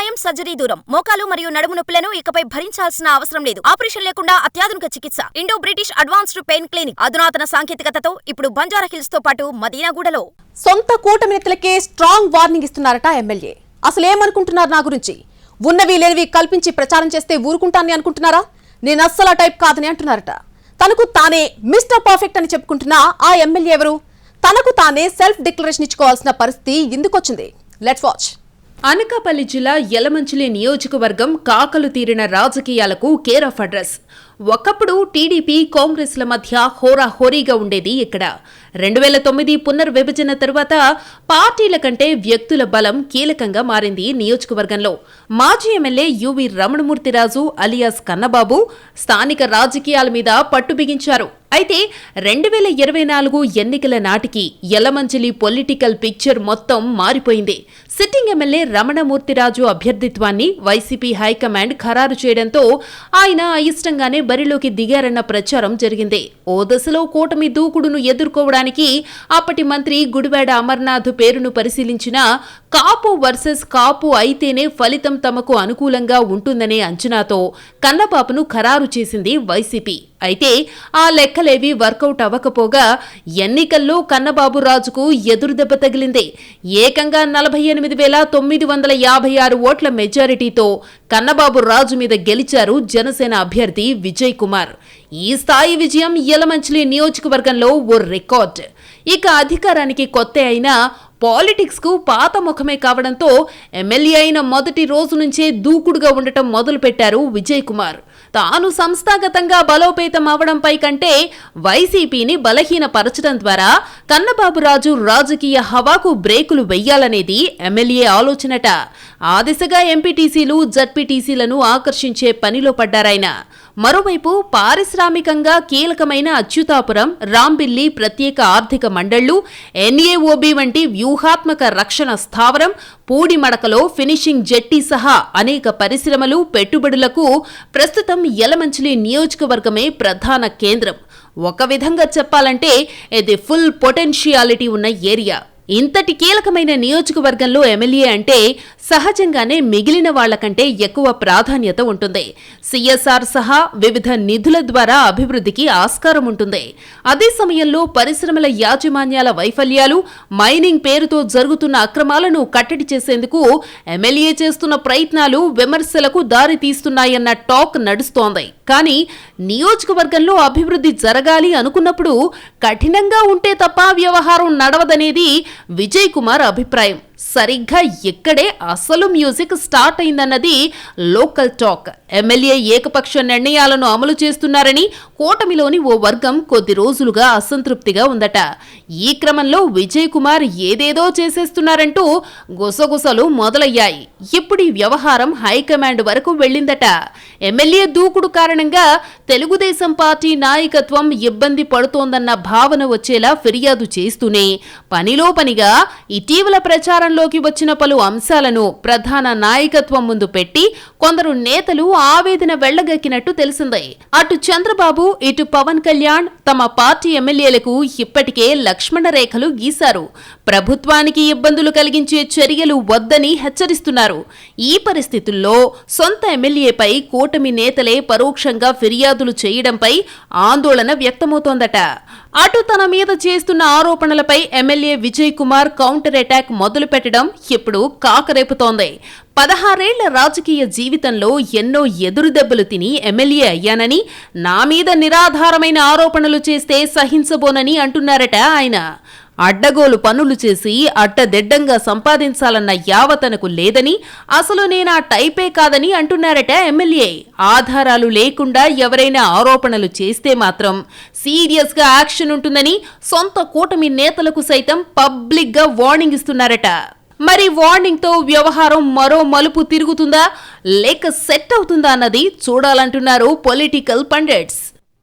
గాయం సర్జరీ దూరం. మోకాలు మరియు నడుము నొప్పులను ఇకపై భరించాల్సిన అవసరం లేదు. ఆపరేషన్ లేకుండా అత్యాధునిక చికిత్స. Indo British advanced pain clinic. అధునాతన సాంకేతికతతో ఇప్పుడు బంజారాహిల్స్తో పాటు మదీనాగూడలో. సొంత కూటమి నేతలకే స్ట్రాంగ్ వార్నింగ్ ఇస్తున్నారట ఎమ్మెల్యే. అసలు ఏమనుకుంటున్నారు నా గురించి? ఉన్నవి లేనివి కల్పించి ప్రచారం చేస్తే ఊరుకుంటానని అనుకుంటున్నారా? నేను అస్సలు టైప్ కాదని అంటున్నారట. తనకు తానే మిస్టర్ పర్ఫెక్ట్ అని చెప్పుకుంటున్న ఆ ఎమ్మెల్యే ఎవరు? తనకు తానే సెల్ఫ్ డిక్లరేషన్ ఇచ్చుకోవాల్సిన పరిస్థితి ఎందుకొచ్చింది? Let's watch. అనకాపల్లి జిల్లా యలమంచిలి నియోజకవర్గం కాకలు తీరిన రాజకీయాలకు కేర్ ఆఫ్ అడ్రస్. ఒకప్పుడు టీడీపీ కాంగ్రెస్ల మధ్య హోరాహోరీగా ఉండేది ఇక్కడ. రెండు వేల తొమ్మిది పునర్విభజన తర్వాత పార్టీల కంటే వ్యక్తుల బలం కీలకంగా మారింది నియోజకవర్గంలో. మాజీ MLA U V Ramanamurthyraju alias Kannababu స్థానిక రాజకీయాల మీద పట్టు బిగించారు. అయితే రెండు వేల ఇరవై నాలుగు ఎన్నికల నాటికి యలమంచిలి పొలిటికల్ పిక్చర్ మొత్తం మారిపోయింది. సిట్టింగ్ ఎమ్మెల్యే రమణమూర్తిరాజు అభ్యర్థిత్వాన్ని వైసీపీ హైకమాండ్ ఖరారు చేయడంతో ఆయన అయిష్టంగానే బరిలోకి దిగారన్న ప్రచారం జరిగింది. ఓ దశలో కూటమి దూకుడును ఎదుర్కోవడానికి అప్పటి మంత్రి గుడివాడ అమర్నాథ్ పేరును పరిశీలించిన కాపు వర్సెస్ కాపు అయితేనే ఫలితం తమకు అనుకూలంగా ఉంటుందనే అంచనాతో కన్నబాబును ఖరారు చేసింది వైసీపీ. అయితే ఆ లెక్కలేవి వర్కౌట్ అవ్వకపోగా ఎన్నికల్లో కన్నబాబు రాజుకు ఎదురుదెబ్బ తగిలింది. ఏకంగా నలభై ఎనిమిది వేల తొమ్మిది వందల యాభై ఆరు ఓట్ల మెజారిటీతో కన్నబాబు రాజు మీద గెలిచారు జనసేన అభ్యర్థి విజయ్ కుమార్. ఈ స్థాయి విజయం యలమంచిలి నియోజకవర్గంలో ఓ రికార్డ్. ఇక అధికారానికి కొత్త అయినా పాలిటిక్స్కు పాత ముఖమే కావడంతో ఎమ్మెల్యే అయిన మొదటి రోజు నుంచే దూకుడుగా ఉండటం మొదలుపెట్టారు విజయ్ కుమార్. తాను సంస్థాగతంగా బలోపేతం అవడంపై కంటే వైసీపీని బలహీనపరచడం ద్వారా కన్నబాబురాజు రాజకీయ హవాకు బ్రేకులు వెయ్యాలనేది ఎమ్మెల్యే ఆలోచనట. ఆ దిశగా ఎంపీటీసీలు జడ్పీటీసీలను ఆకర్షించే పనిలో పడ్డారాయన. మరోవైపు పారిశ్రామికంగా కీలకమైన అచ్యుతాపురం రాంబిల్లి ప్రత్యేక ఆర్థిక మండళ్ళు ఎన్ఏఓబి వంటి వ్యూహాత్మక రక్షణ స్థావరం పూడిమడకలో ఫినిషింగ్ జెట్టి సహా అనేక పరిశ్రమలు పెట్టుబడులకు ప్రస్తుతం యలమంచిలి నియోజకవర్గమే ప్రధాన కేంద్రం. ఒక విధంగా చెప్పాలంటే ఇది ఫుల్ పొటెన్షియాలిటీ ఉన్న ఏరియా. ఇంతటి కీలకమైన నియోజకవర్గంలో ఎమ్మెల్యే అంటే సహజంగానే మిగిలిన వాళ్ళకంటే ఎక్కువ ప్రాధాన్యత ఉంటుంది. సిఎస్ఆర్ సహా వివిధ నిధుల ద్వారా అభివృద్ధికి ఆస్కారం ఉంటుంది. అదే సమయంలో పరిశ్రమల యాజమాన్యాల వైఫల్యాలు మైనింగ్ పేరుతో జరుగుతున్న అక్రమాలను కట్టడి చేసేందుకు ఎమ్మెల్యే చేస్తున్న ప్రయత్నాలు విమర్శలకు దారి తీస్తున్నాయన్న టాక్ నడుస్తోంది. కానీ నియోజకవర్గంలో అభివృద్ధి జరగాలి అనుకున్నప్పుడు కఠినంగా ఉంటే తప్ప వ్యవహారం నడవదనేది విజయ్ కుమార్ అభిప్రాయం. సరిగ్గా ఇక్కడే అసలు మ్యూజిక్ స్టార్ట్ అయిందన్నది లోకల్ టాక్. ఎమ్మెల్యే ఏకపక్ష నిర్ణయాలను అమలు చేస్తున్నారని కూటమిలోని ఓ వర్గం కొద్ది రోజులుగా అసంతృప్తిగా ఉందట. ఈ క్రమంలో విజయ్ కుమార్ ఏదేదో చేసేస్తున్నారంటూ గుసగుసలు మొదలయ్యాయి. ఇప్పుడు ఈ వ్యవహారం హైకమాండ్ వరకు వెళ్ళిందట. ఎమ్మెల్యే దూకుడు కారణంగా తెలుగుదేశం పార్టీ నాయకత్వం ఇబ్బంది పడుతోందన్న భావన వచ్చేలా ఫిర్యాదు చేస్తూనే పనిలో పనిగా ఇటీవల ప్రచారం అధికారంలోకి వచ్చిన పలు అంశాలను ప్రధాన నాయకత్వం ముందు పెట్టి కొందరు నేతలు ఆవేదన వెళ్ళగక్కినట్టు తెలిసిందే. అటు చంద్రబాబు ఇటు పవన్ కళ్యాణ్ తమ పార్టీ ఎమ్మెల్యేలకు ఇప్పటికే లక్ష్మణ రేఖలు గీశారు. ప్రభుత్వానికి ఇబ్బందులు కలిగించే చర్యలు వద్దని హెచ్చరిస్తున్నారు. ఈ పరిస్థితుల్లో సొంత ఎమ్మెల్యేపై కూటమి నేతలే పరోక్షంగా ఫిర్యాదులు చేయడంపై ఆందోళన వ్యక్తమవుతోందట. అటు తన మీద చేస్తున్న ఆరోపణలపై MLA Vijay Kumar counter attack మొదలు పెట్టడం ఇప్పుడు కాకరేపుతోంది. పదహారేళ్ళ రాజకీయ జీవితంలో ఎన్నో ఎదురుదెబ్బలు తిని ఎమ్మెల్యే అయ్యానని నా మీద నిరాధారమైన ఆరోపణలు చేస్తే సహించబోనని అంటున్నారట ఆయన. అడ్డగోలు పనులు చేసి అడ్డదిడ్డంగా సంపాదించాలన్న యావతనకు లేదని అసలు నేనా టైపే కాదని అంటున్నారట ఎమ్మెల్యే. ఆధారాలు లేకుండా ఎవరైనా ఆరోపణలు చేస్తే మాత్రం సీరియస్గా యాక్షన్ ఉంటుందని సొంత కూటమి నేతలకు సైతం పబ్లిక్గా వార్నింగ్ ఇస్తున్నారట. మరి వార్నింగ్తో వ్యవహారం మరో మలుపు తిరుగుతుందా? లేక సెట్ అవుతుందా అన్నది చూడాలంటున్నారు పొలిటికల్ పండిట్స్.